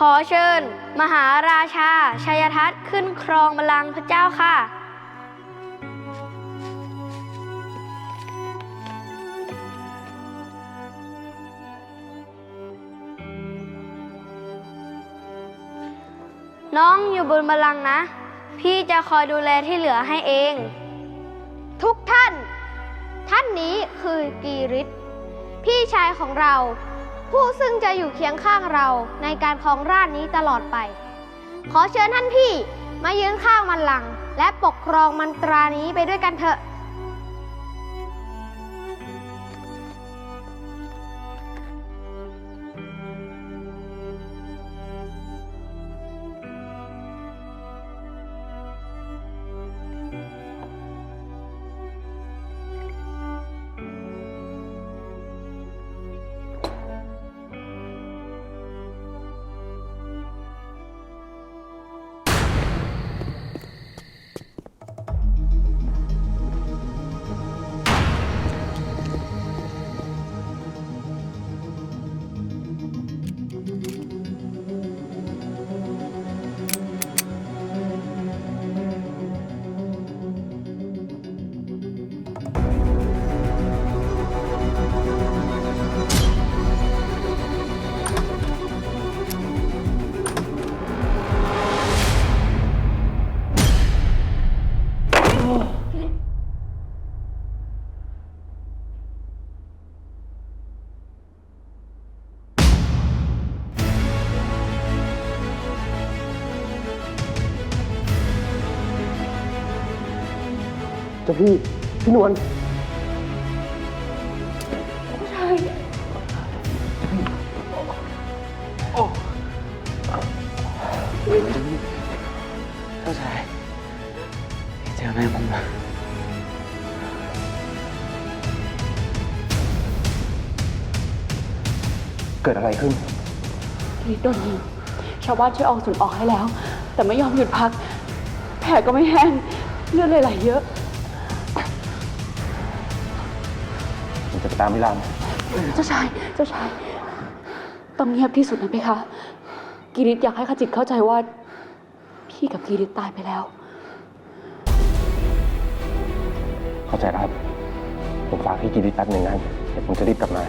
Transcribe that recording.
ขอเชิญ มหาราชา ชัยทัศน์ขึ้นครองบัลลังก์พระเจ้าค่ะ น้องอยู่บนบัลลังก์นะ พี่จะคอยดูแลที่เหลือให้เอง ทุกท่าน ท่านนี้คือกีริศพี่ชายของเรา ผู้ซึ่งจะอยู่เคียงข้างเราในการครองราชนี้ตลอดไป ขอเชิญท่านพี่มายืนข้างมันหลัง และปกครองมันตรานี้ไปด้วยกันเถอะ เจ้าพี่ พี่นวลเจ้าชายเจอแม่ผมแล้วเกิดอะไรขึ้น กรีดโดนยิงชาวบ้านช่วยเอากระสุนออกให้แล้ว แต่ไม่ยอมหยุดพัก แผลก็ไม่แห้ง เลือดเลยไหลเยอะ ผมจะไปตามมิลานเจ้าชาย เจ้าชาย ต้องเงียบที่สุดนะเพคะกีริตอยากให้ขจิตเข้าใจว่า พี่กับกีริตตายไปแล้ว เข้าใจแล้วครับ ผมฝากพี่กิริแป๊บหนึ่งนะเดี๋ยวผมจะรีบกลับมา